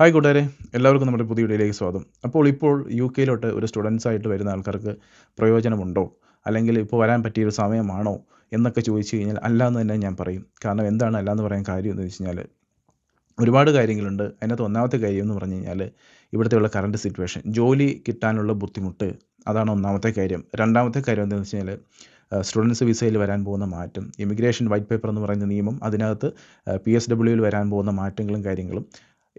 Hi കൂട്ടുകാരെ എല്ലാവർക്കും നമ്മുടെ പുതിയ വീഡിയോയിലേക്ക് സ്വാഗതം. അപ്പോൾ ഇപ്പോൾ യു കെയിലോട്ട് ഒരു സ്റ്റുഡൻസ് ആയിട്ട് വരുന്ന ആൾക്കാർക്ക് പ്രയോജനമുണ്ടോ? അല്ലെങ്കിൽ ഇപ്പോൾ വരാൻ പറ്റിയൊരു സമയമാണോ? എന്നൊക്കെ ചോദിച്ചു കഴിഞ്ഞാൽ അല്ല എന്ന് തന്നെ ഞാൻ പറയും. കാരണം എന്താണ് അല്ല എന്ന് പറയാൻ കാര്യം എന്ന് വെച്ച് കഴിഞ്ഞാൽ ഒരുപാട് കാര്യങ്ങളുണ്ട്. അതിനകത്ത് ഒന്നാമത്തെ കാര്യം എന്ന് പറഞ്ഞു കഴിഞ്ഞാൽ ഇവിടുത്തെ ഉള്ള കറണ്ട് സിറ്റുവേഷൻ ജോലി കിട്ടാനുള്ള ബുദ്ധിമുട്ട് അതാണ് ഒന്നാമത്തെ കാര്യം. രണ്ടാമത്തെ കാര്യം എന്താണെന്ന് വെച്ച് കഴിഞ്ഞാൽ സ്റ്റുഡൻസ് വിസയിൽ വരാൻ പോകുന്ന മാറ്റം ഇമിഗ്രേഷൻ വൈറ്റ് പേപ്പർ എന്ന് പറയുന്ന നിയമം അതിനകത്ത് പി എസ് ഡബ്ല്യുവിൽ വരാൻ പോകുന്ന മാറ്റങ്ങളും കാര്യങ്ങളും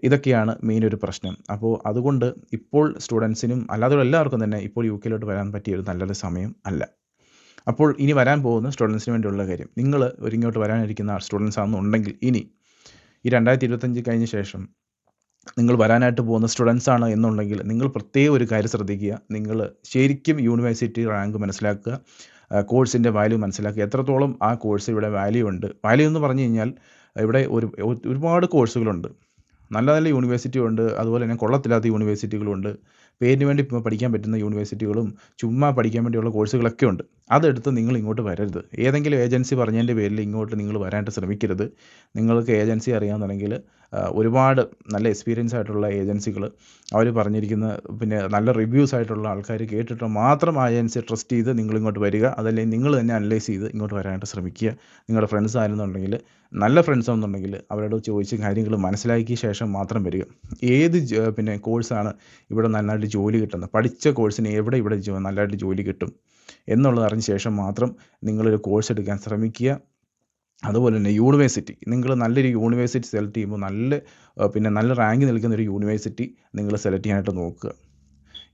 ഇതൊക്കെയാണ് മെയിൻ ഒരു പ്രശ്നം. അപ്പോൾ അതുകൊണ്ട് ഇപ്പോൾ സ്റ്റുഡൻസിനും അല്ലാതെ എല്ലാവർക്കും തന്നെ ഇപ്പോൾ യു കെയിലോട്ട് വരാൻ പറ്റിയ ഒരു നല്ലൊരു സമയം അല്ല. അപ്പോൾ ഇനി വരാൻ പോകുന്ന സ്റ്റുഡൻസിന് വേണ്ടിയുള്ള കാര്യം. നിങ്ങൾ ഒരുങ്ങോട്ട് വരാനിരിക്കുന്ന സ്റ്റുഡൻസ് ആണെന്നുണ്ടെങ്കിൽ ഇനി ഈ രണ്ടായിരത്തി ഇരുപത്തഞ്ച് കഴിഞ്ഞ ശേഷം നിങ്ങൾ വരാനായിട്ട് പോകുന്ന സ്റ്റുഡൻസ് ആണ് എന്നുണ്ടെങ്കിൽ നിങ്ങൾ പ്രത്യേക ഒരു കാര്യം ശ്രദ്ധിക്കുക. നിങ്ങൾ ശരിക്കും യൂണിവേഴ്സിറ്റി റാങ്ക് മനസ്സിലാക്കുക. കോഴ്സിന്റെ വാല്യൂ മനസ്സിലാക്കുക. എത്രത്തോളം ആ കോഴ്സ് ഇവിടെ വാല്യൂ ഉണ്ട്. വാല്യൂ എന്ന് പറഞ്ഞു കഴിഞ്ഞാൽ ഇവിടെ ഒരു ഒരുപാട് കോഴ്സുകളുണ്ട് നല്ല നല്ല യൂണിവേഴ്സിറ്റി ഉണ്ട് അതുപോലെ തന്നെ കൊള്ളത്തില്ലാത്ത യൂണിവേഴ്സിറ്റികളുണ്ട് പേരിന് വേണ്ടി പഠിക്കാൻ പറ്റുന്ന യൂണിവേഴ്സിറ്റികളും ചുമ്മാ പഠിക്കാൻ വേണ്ടിയുള്ള കോഴ്സുകളൊക്കെ ഉണ്ട്. അതെടുത്ത് നിങ്ങൾ ഇങ്ങോട്ട് വരരുത്. ഏതെങ്കിലും ഏജൻസി പറഞ്ഞതിന്റെ പേരിൽ ഇങ്ങോട്ട് നിങ്ങൾ വരാനായിട്ട് ശ്രമിക്കരുത്. നിങ്ങൾക്ക് ഏജൻസി അറിയാമെന്നുണ്ടെങ്കിൽ ഒരുപാട് നല്ല എക്സ്പീരിയൻസ് ആയിട്ടുള്ള ഏജൻസികൾ അവർ പറഞ്ഞിരിക്കുന്ന പിന്നെ നല്ല റിവ്യൂസ് ആയിട്ടുള്ള ആൾക്കാർ കേട്ടിട്ട് മാത്രം ആ ഏജൻസി ട്രസ്റ്റ് ചെയ്ത് നിങ്ങൾ ഇങ്ങോട്ട് വരിക. അതല്ലെങ്കിൽ നിങ്ങൾ തന്നെ അനലൈസ് ചെയ്ത് ഇങ്ങോട്ട് വരാനായിട്ട് ശ്രമിക്കുക. നിങ്ങളുടെ ഫ്രണ്ട്സ് ആയിരുന്നുണ്ടെങ്കിൽ നല്ല ഫ്രണ്ട്സ് ആണെന്നുണ്ടെങ്കിൽ അവരോട് ചോദിച്ച് കാര്യങ്ങൾ മനസ്സിലാക്കിയ ശേഷം മാത്രം വരിക. ഏത് പിന്നെ കോഴ്സാണ് ഇവിടെ നന്നായിട്ട് ജോലി കിട്ടുന്ന പഠിച്ച കോഴ്സിന് എവിടെ ഇവിടെ നല്ലതായിട്ട് ജോലി കിട്ടും എന്നുള്ളത് അറിഞ്ഞ ശേഷം മാത്രം നിങ്ങളൊരു കോഴ്സ് എടുക്കാൻ ശ്രമിക്കുക. അതുപോലെ തന്നെ യൂണിവേഴ്സിറ്റി നിങ്ങൾ നല്ലൊരു യൂണിവേഴ്സിറ്റി സെലക്ട് ചെയ്യുമ്പോൾ നല്ല പിന്നെ നല്ല റാങ്ക് നിൽക്കുന്ന ഒരു യൂണിവേഴ്സിറ്റി നിങ്ങൾ സെലക്ട് ചെയ്യാനായിട്ട് നോക്കുക.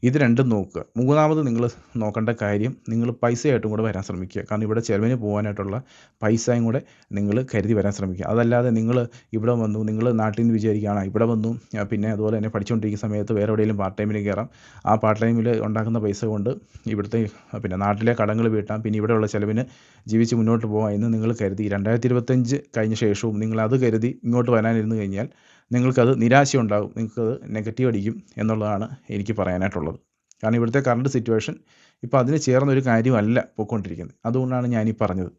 ഇത് രണ്ടും നോക്കുക. മൂന്നാമത് നിങ്ങൾ നോക്കേണ്ട കാര്യം നിങ്ങൾ പൈസയായിട്ടും കൂടെ വരാൻ ശ്രമിക്കുക. കാരണം ഇവിടെ ചിലവിന് പോകാനായിട്ടുള്ള പൈസയും കൂടെ നിങ്ങൾ കരുതി വരാൻ ശ്രമിക്കുക. അതല്ലാതെ നിങ്ങൾ ഇവിടെ വന്നു നിങ്ങൾ നാട്ടിൽ നിന്ന് വിചാരിക്കുകയാണ് ഇവിടെ വന്നു പിന്നെ അതുപോലെ തന്നെ പഠിച്ചുകൊണ്ടിരിക്കുന്ന സമയത്ത് വേറെ എവിടെയെങ്കിലും പാർട്ട് ടൈമിൽ കയറാം. ആ പാർട്ട് ടൈമിൽ ഉണ്ടാക്കുന്ന പൈസ കൊണ്ട് ഇവിടുത്തെ പിന്നെ നാട്ടിലെ കടങ്ങൾ വീട്ടാം. പിന്നെ ഇവിടെയുള്ള ചിലവിന് ജീവിച്ച് മുന്നോട്ട് പോകാം എന്ന് നിങ്ങൾ കരുതി. രണ്ടായിരത്തി ഇരുപത്തഞ്ച് കഴിഞ്ഞ ശേഷവും നിങ്ങൾ അത് കരുതി ഇങ്ങോട്ട് വരാനിരുന്നു കഴിഞ്ഞാൽ നിങ്ങൾക്കത് നിരാശ ഉണ്ടാകും നിങ്ങൾക്കത് നെഗറ്റീവ് അടിക്കും എന്നുള്ളതാണ് എനിക്ക് പറയാനായിട്ടുള്ളത്. കാരണം ഇവിടുത്തെ കറണ്ട് സിറ്റുവേഷൻ ഇപ്പോൾ അതിന് ചേർന്നൊരു കാര്യമല്ല പോയിക്കൊണ്ടിരിക്കുന്നത്. അതുകൊണ്ടാണ് ഞാനീ പറഞ്ഞത്.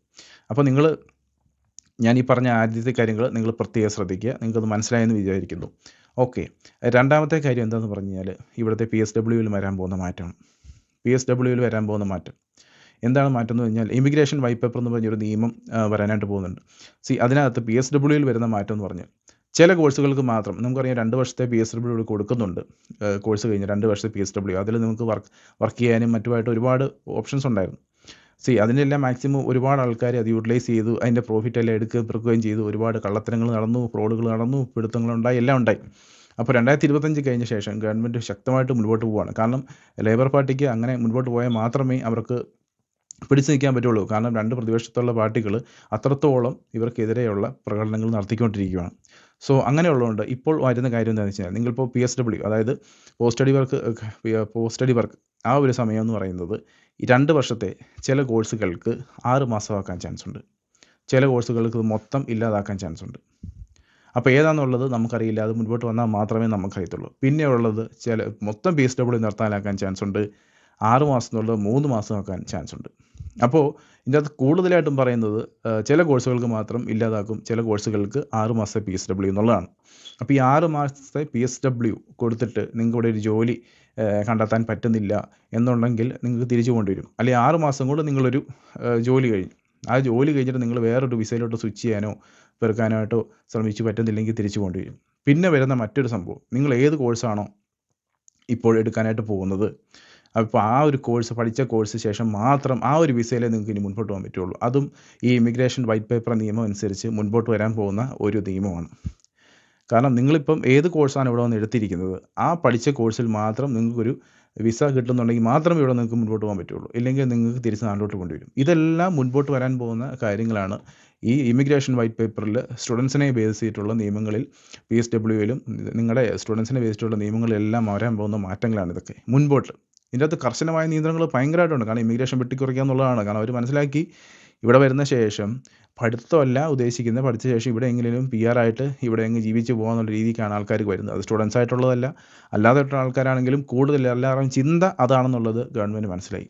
അപ്പോൾ നിങ്ങൾ ഞാൻ ഈ പറഞ്ഞ ആദ്യത്തെ കാര്യങ്ങൾ നിങ്ങൾ പ്രത്യേകം ശ്രദ്ധിക്കുക. നിങ്ങൾക്കത് മനസ്സിലായെന്ന് വിചാരിക്കുന്നു. ഓക്കെ രണ്ടാമത്തെ കാര്യം എന്താണെന്ന് പറഞ്ഞു കഴിഞ്ഞാൽ ഇവിടുത്തെ പി എസ് ഡബ്ല്യുവിൽ വരാൻ പോകുന്ന മാറ്റമാണ് പി എസ് ഡബ്ല്യുവിൽ വരാൻ പോകുന്ന മാറ്റം. എന്താണ് മാറ്റം എന്ന് കഴിഞ്ഞാൽ ഇമിഗ്രേഷൻ വൈറ്റ് പേപ്പർ എന്ന് പറഞ്ഞൊരു നിയമം വരാനായിട്ട് പോകുന്നുണ്ട്. സി അതിനകത്ത് പി എസ് ഡബ്ല്യുവിൽ വരുന്ന മാറ്റം എന്ന് പറഞ്ഞാൽ ചില കോഴ്സുകൾക്ക് മാത്രം. നമുക്കറിയാം രണ്ട് വർഷത്തെ പി എസ് ഡബ്ല്യു കൊടുക്കുന്നുണ്ട്. കോഴ്സ് കഴിഞ്ഞ് രണ്ട് വർഷത്തെ പി എസ് ഡബ്ല്യു അതിൽ നിങ്ങൾക്ക് വർക്ക് വർക്ക് ചെയ്യാനും മറ്റുമായിട്ട് ഒരുപാട് ഓപ്ഷൻസ് ഉണ്ടായിരുന്നു. സി അതിനെല്ലാം മാക്സിമം ഒരുപാട് ആൾക്കാർ അത് യൂട്ടിലൈസ് ചെയ്തു. അതിന്റെ പ്രോഫിറ്റ് എല്ലാം എടുക്കുകയും പെറുക്കുകയും ചെയ്തു. ഒരുപാട് കള്ളത്തരങ്ങൾ നടന്നു ഫ്രോഡുകൾ നടന്നു പിടുത്തങ്ങളുണ്ടായി എല്ലാം ഉണ്ടായി. അപ്പോൾ രണ്ടായിരത്തി ഇരുപത്തഞ്ച് കഴിഞ്ഞ ശേഷം ഗവൺമെന്റ് ശക്തമായിട്ട് മുൻപോട്ട് പോവുകയാണ് കാരണം ലേബർ പാർട്ടിക്ക് അങ്ങനെ മുൻപോട്ട് പോയാൽ മാത്രമേ അവർക്ക് പിടിച്ചു നിൽക്കാൻ പറ്റുള്ളൂ. കാരണം രണ്ട് പ്രതിപക്ഷത്തുള്ള പാർട്ടികൾ അത്രത്തോളം ഇവർക്കെതിരെയുള്ള പ്രകടനങ്ങൾ നടത്തിക്കൊണ്ടിരിക്കുകയാണ്. സോ അങ്ങനെയുള്ളതുകൊണ്ട് ഇപ്പോൾ വരുന്ന കാര്യം എന്താണെന്ന് വെച്ചാൽ നിങ്ങളിപ്പോൾ പി എസ് ഡബ്ല്യു അതായത് post study work post study work ആ ഒരു സമയം എന്ന് പറയുന്നത് രണ്ട് വർഷത്തെ ചില കോഴ്സുകൾക്ക് ആറ് മാസമാക്കാൻ ചാൻസ് ഉണ്ട്. ചില കോഴ്സുകൾക്ക് മൊത്തം ഇല്ലാതാക്കാൻ ചാൻസ് ഉണ്ട്. അപ്പോൾ ഏതാണെന്നുള്ളത് നമുക്കറിയില്ല. അത് മുൻപോട്ട് വന്നാൽ മാത്രമേ നമുക്കറിയത്തുള്ളൂ. പിന്നെ ഉള്ളത് ചില മൊത്തം പി എസ് ഡബ്ല്യു നിർത്താനാക്കാൻ ചാൻസ് ഉണ്ട്. ആറ് മാസം എന്നുള്ളത് മൂന്ന് മാസമാക്കാൻ ചാൻസ് ഉണ്ട്. അപ്പോൾ ഇതിന്റെ അകത്ത് കൂടുതലായിട്ടും പറയുന്നത് ചില കോഴ്സുകൾക്ക് മാത്രം ഇല്ലാതാക്കും ചില കോഴ്സുകൾക്ക് ആറ് മാസത്തെ പി എസ് ഡബ്ല്യു എന്നുള്ളതാണ്. അപ്പോൾ ഈ ആറ് മാസത്തെ പി എസ് ഡബ്ല്യു കൊടുത്തിട്ട് നിങ്ങൾക്ക് ഇവിടെ ഒരു ജോലി കണ്ടെത്താൻ പറ്റുന്നില്ല എന്നുണ്ടെങ്കിൽ നിങ്ങൾക്ക് തിരിച്ചു കൊണ്ടുവരും. അല്ലെങ്കിൽ ആറ് മാസം കൊണ്ട് നിങ്ങളൊരു ജോലി കഴിഞ്ഞു. ആ ജോലി കഴിഞ്ഞിട്ട് നിങ്ങൾ വേറൊരു വിസയിലോട്ട് സ്വിച്ച് ചെയ്യാനോ പെറുക്കാനായിട്ടോ ശ്രമിച്ചു പറ്റുന്നില്ലെങ്കിൽ തിരിച്ചു കൊണ്ടുവരും. പിന്നെ വരുന്ന മറ്റൊരു സംഭവം. നിങ്ങൾ ഏത് കോഴ്സാണോ ഇപ്പോൾ എടുക്കാനായിട്ട് പോകുന്നത്? അപ്പോൾ ആ ഒരു കോഴ്സ് പഠിച്ച കോഴ്സ് ശേഷം മാത്രം ആ ഒരു വിസയിലേ നിങ്ങൾക്ക് ഇനി മുൻപോട്ട് പോകാൻ പറ്റുള്ളൂ. അതും ഈ ഇമിഗ്രേഷൻ വൈറ്റ് പേപ്പർ നിയമം അനുസരിച്ച് മുൻപോട്ട് വരാൻ പോകുന്ന ഒരു നിയമമാണ്. കാരണം നിങ്ങളിപ്പം ഏത് കോഴ്സാണ് ഇവിടെ വന്ന് എടുത്തിരിക്കുന്നത്? ആ പഠിച്ച കോഴ്സിൽ മാത്രം നിങ്ങൾക്കൊരു വിസ കിട്ടുന്നുണ്ടെങ്കിൽ മാത്രമേ ഇവിടെ നിങ്ങൾക്ക് മുൻപോട്ട് പോകാൻ പറ്റുള്ളൂ. ഇല്ലെങ്കിൽ നിങ്ങൾക്ക് തിരിച്ച് നാട്ടിലോട്ട് കൊണ്ടുവരും. ഇതെല്ലാം മുൻപോട്ട് വരാൻ പോകുന്ന കാര്യങ്ങളാണ് ഈ ഇമിഗ്രേഷൻ വൈറ്റ് പേപ്പറിൽ സ്റ്റുഡൻസിനെ ബേസ് ചെയ്തിട്ടുള്ള നിയമങ്ങളിൽ പി എസ് ഡബ്ല്യുയിലും നിങ്ങളുടെ സ്റ്റുഡൻസിനെ ബേസ് ചെയ്തിട്ടുള്ള നിയമങ്ങളിലെല്ലാം വരാൻ പോകുന്ന മാറ്റങ്ങളാണ് ഇതൊക്കെ. മുൻപോട്ട്. ഇതിന്റെ അകത്ത് കർശനമായ നിയന്ത്രണങ്ങൾ ഭയങ്കരമായിട്ടുണ്ട്. കാരണം ഇമിഗ്രേഷൻ വെട്ടിക്കുറയ്ക്കുക എന്നുള്ളതാണ്. കാരണം അവർ മനസ്സിലാക്കി ഇവിടെ വരുന്ന ശേഷം പഠിത്തമല്ല ഉദ്ദേശിക്കുന്നത്. പഠിച്ച ശേഷം ഇവിടെ എങ്ങനെയും പി ആർ ആയിട്ട് ഇവിടെ എങ്ങ് ജീവിച്ച് പോകാന്നുള്ള രീതിക്കാണ് ആൾക്കാർക്ക് വരുന്നത്. അത് സ്റ്റുഡൻസ് ആയിട്ടുള്ളതല്ല. അല്ലാതെ ആൾക്കാരാണെങ്കിലും കൂടുതൽ എല്ലാവരും ചിന്ത അതാണെന്നുള്ളത് ഗവൺമെന്റ് മനസ്സിലായി.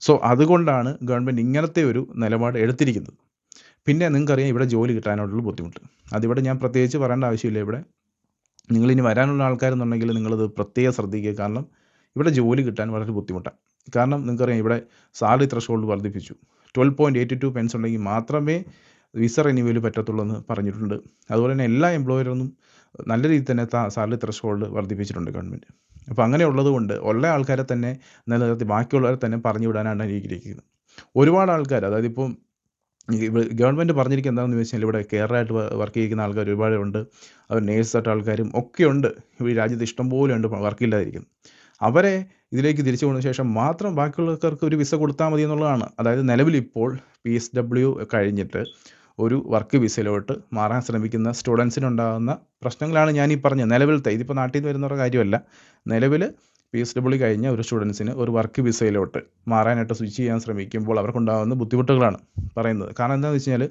സോ അതുകൊണ്ടാണ് ഗവൺമെന്റ് ഇങ്ങനത്തെ ഒരു നിലപാട് എടുത്തിരിക്കുന്നത്. പിന്നെ നിങ്ങൾക്കറിയാം ഇവിടെ ജോലി കിട്ടാനുള്ള ബുദ്ധിമുട്ട്. അതിവിടെ ഞാൻ പ്രത്യേകിച്ച് പറയേണ്ട ആവശ്യമില്ല ഇവിടെ. നിങ്ങളിനി വരാനുള്ള ആൾക്കാരെന്നുണ്ടെങ്കിൽ നിങ്ങളത് പ്രത്യേകം ശ്രദ്ധിക്കുക. കാരണം ഇവിടെ ജോലി കിട്ടാൻ വളരെ ബുദ്ധിമുട്ടാണ്. കാരണം നിങ്ങൾക്കറിയാം ഇവിടെ സാലറി ത്രഷോൾഡ് വർദ്ധിപ്പിച്ചു. Twelve point eighty two pence ഉണ്ടെങ്കിൽ മാത്രമേ വിസ റിന്യൂവൽ പറ്റത്തുള്ളൂ എന്ന് പറഞ്ഞിട്ടുണ്ട്. അതുപോലെ തന്നെ എല്ലാ എംപ്ലോയറൊന്നും നല്ല രീതിയിൽ തന്നെ സാലറി ത്രഷോൾഡ് വർദ്ധിപ്പിച്ചിട്ടുണ്ട് ഗവൺമെന്റ് അപ്പോൾ അങ്ങനെ ഉള്ളതുകൊണ്ട് ഉള്ള ആൾക്കാരെ തന്നെ നിലനിർത്തി ബാക്കിയുള്ളവരെ തന്നെ പറഞ്ഞു വിടാനാണ് എനിക്കിരിക്കുന്നത് ഒരുപാട് ആൾക്കാർ അതായത് ഇപ്പം ഗവൺമെന്റ് പറഞ്ഞിരിക്കുന്നത് എന്താണെന്ന് വെച്ചാൽ ഇവിടെ കെയറായിട്ട് വർക്ക് ചെയ്യുന്ന ആൾക്കാർ ഒരുപാടുണ്ട് അവർ നേഴ്സായിട്ട് ആൾക്കാരും ഒക്കെയുണ്ട് ഈ രാജ്യത്ത് ഇഷ്ടംപോലെ ഉണ്ട് വർക്കില്ലാതിരിക്കുന്നത് അവരെ ഇതിലേക്ക് തിരിച്ചു കൊണ്ട ശേഷം മാത്രം ബാക്കിയുള്ളവർക്ക് ഒരു വിസ കൊടുത്താൽ മതി എന്നുള്ളതാണ്. അതായത് നിലവിലിപ്പോൾ പി എസ് ഡബ്ല്യു കഴിഞ്ഞിട്ട് ഒരു വർക്ക് വിസയിലോട്ട് മാറാൻ ശ്രമിക്കുന്ന സ്റ്റുഡൻസിനുണ്ടാകുന്ന പ്രശ്നങ്ങളാണ് ഞാൻ ഈ പറഞ്ഞത്. നിലവിലത്തെ ഇതിപ്പോൾ നാട്ടിൽ നിന്ന് വരുന്നവരുടെ കാര്യമല്ല. നിലവിൽ പി എസ് ഡബ്ല്യു കഴിഞ്ഞ ഒരു സ്റ്റുഡൻസിന് ഒരു വർക്ക് വിസയിലോട്ട് മാറാനായിട്ട് സ്വിച്ച് ചെയ്യാൻ ശ്രമിക്കുമ്പോൾ അവർക്കുണ്ടാകുന്ന ബുദ്ധിമുട്ടുകളാണ് പറയുന്നത്. കാരണം എന്താണെന്ന് വെച്ച് കഴിഞ്ഞാൽ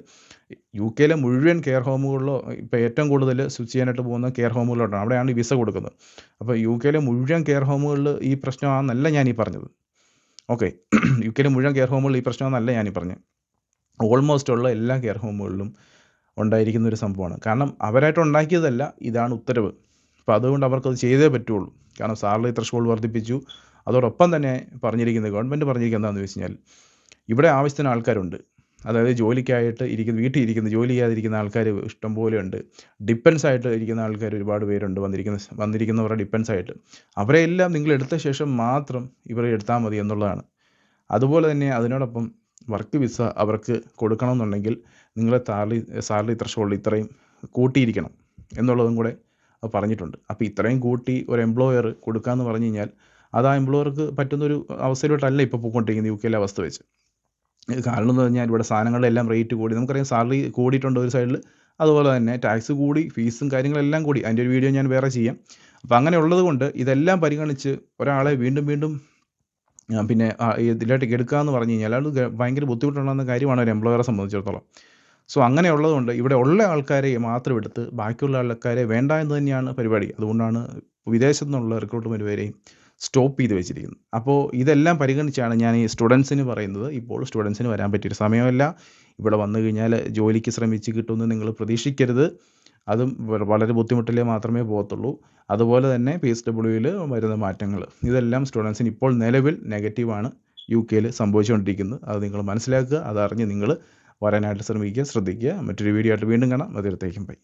യു കെയിലെ മുഴുവൻ കെയർ ഹോമുകളിലോ ഇപ്പോൾ ഏറ്റവും കൂടുതൽ സ്വിച്ച് ചെയ്യാനായിട്ട് പോകുന്ന കെയർ ഹോമുകളിലോട്ടാണ് അവിടെയാണ് വിസ കൊടുക്കുന്നത്. അപ്പോൾ യു കെയിലെ മുഴുവൻ കെയർ ഹോമുകളിൽ ഈ പ്രശ്നമാണെന്നല്ല ഞാൻ പറഞ്ഞത്. ഓക്കെ യു കെയിലെ മുഴുവൻ കെയർ ഹോമുകളിൽ ഈ പ്രശ്നമാണെന്നല്ല ഞാൻ പറഞ്ഞത്. ഓൾമോസ്റ്റ് ഉള്ള എല്ലാ കെയർ ഹോമുകളിലും ഉണ്ടായിരിക്കുന്ന ഒരു സംഭവമാണ്. കാരണം അവരായിട്ട് ഉണ്ടാക്കിയതല്ല ഇതാണ് ഉത്തരവ്. അപ്പോൾ അതുകൊണ്ട് അവർക്കത് ചെയ്തേ പറ്റുള്ളൂ. കാരണം സാലറി ത്രഷോൾഡ് വർദ്ധിപ്പിച്ചു. അതോടൊപ്പം തന്നെ പറഞ്ഞിരിക്കുന്നത് ഗവൺമെന്റ് പറഞ്ഞിരിക്കുന്നത് എന്താണെന്ന് വെച്ച് കഴിഞ്ഞാൽ ഇവിടെ ആവശ്യത്തിന് ആൾക്കാരുണ്ട്. അതായത് ജോലിക്കായിട്ട് ഇരിക്കുന്ന വീട്ടിൽ ഇരിക്കുന്ന ജോലി ചെയ്യാതിരിക്കുന്ന ആൾക്കാർ ഇഷ്ടംപോലെ ഉണ്ട്. ഡിപ്പെൻസ് ആയിട്ട് ഇരിക്കുന്ന ആൾക്കാർ ഒരുപാട് പേരുണ്ട് വന്നിരിക്കുന്ന വന്നിരിക്കുന്നവരുടെ ഡിപ്പെൻസ് ആയിട്ട്. അവരെ എല്ലാം നിങ്ങൾ എടുത്ത ശേഷം മാത്രം ഇവരെ എടുത്താൽ മതി എന്നുള്ളതാണ്. അതുപോലെ തന്നെ അതിനോടൊപ്പം വർക്ക് വിസ അവർക്ക് കൊടുക്കണമെന്നുണ്ടെങ്കിൽ നിങ്ങളെ സാലറി സാലറി ത്രഷോൾഡ് ഇത്രയും കൂട്ടിയിരിക്കണം എന്നുള്ളതും കൂടെ പറഞ്ഞിട്ടുണ്ട്. അപ്പോൾ ഇത്രയും കൂട്ടി ഒരു എംപ്ലോയർ കൊടുക്കാമെന്ന് പറഞ്ഞു കഴിഞ്ഞാൽ അത് ആ എംപ്ലോയർക്ക് പറ്റുന്നൊരു അവസ്ഥയിലോട്ടല്ല ഇപ്പോൾ പോയിക്കൊണ്ടിരിക്കുന്നത് യു കെയിലെ അവസ്ഥ വെച്ച്. കാരണം എന്ന് പറഞ്ഞാൽ ഇവിടെ സാധനങ്ങളുടെ എല്ലാം റേറ്റ് കൂടി. നമുക്കറിയാം സാലറി കൂടിയിട്ടുണ്ട് ഒരു സൈഡിൽ അതുപോലെ തന്നെ ടാക്സ് കൂടി ഫീസും കാര്യങ്ങളെല്ലാം കൂടി. അതിന്റെ ഒരു വീഡിയോ ഞാൻ വേറെ ചെയ്യാം. അപ്പോൾ അങ്ങനെ ഉള്ളത് കൊണ്ട് ഇതെല്ലാം പരിഗണിച്ച് ഒരാളെ വീണ്ടും വീണ്ടും പിന്നെ ഇതിലേക്ക് എടുക്കുക എന്ന് പറഞ്ഞു കഴിഞ്ഞാൽ അത് ഭയങ്കര ബുദ്ധിമുട്ടുണ്ടാകുന്ന കാര്യമാണ് ഒരു എംപ്ലോയറെ സംബന്ധിച്ചിടത്തോളം. സോ അങ്ങനെ ഉള്ളതുകൊണ്ട് ഇവിടെ ഉള്ള ആൾക്കാരെ മാത്രം എടുത്ത് ബാക്കിയുള്ള ആൾക്കാരെ വേണ്ട എന്ന് തന്നെയാണ് പരിപാടി. അതുകൊണ്ടാണ് വിദേശത്തു നിന്നുള്ള റിക്രൂട്ട്മെന്റ് വരെയും സ്റ്റോപ്പ് ചെയ്ത് വെച്ചിരിക്കുന്നത്. അപ്പോൾ ഇതെല്ലാം പരിഗണിച്ചാണ് ഞാൻ ഈ സ്റ്റുഡൻസിന് പറയുന്നത്. ഇപ്പോൾ സ്റ്റുഡൻസിന് വരാൻ പറ്റിയൊരു സമയമല്ല. ഇവിടെ വന്നു കഴിഞ്ഞാൽ ജോലിക്ക് ശ്രമിച്ച് കിട്ടുമെന്ന് നിങ്ങൾ പ്രതീക്ഷിക്കരുത്. അതും വളരെ ബുദ്ധിമുട്ടിലേ മാത്രമേ പോകത്തുള്ളൂ. അതുപോലെ തന്നെ പി എസ് ഡബ്ല്യുയിൽ വരുന്ന മാറ്റങ്ങൾ ഇതെല്ലാം സ്റ്റുഡൻസിന് ഇപ്പോൾ നിലവിൽ നെഗറ്റീവാണ് യു കെയിൽ സംഭവിച്ചുകൊണ്ടിരിക്കുന്നത്. അത് നിങ്ങൾ മനസ്സിലാക്കുക. അതറിഞ്ഞ് നിങ്ങൾ വരാനായിട്ട് ശ്രമിക്കുക ശ്രദ്ധിക്കുക. മറ്റൊരു വീഡിയോ ആയിട്ട് വീണ്ടും കാണാം. അതിരത്തേക്കും ബൈ.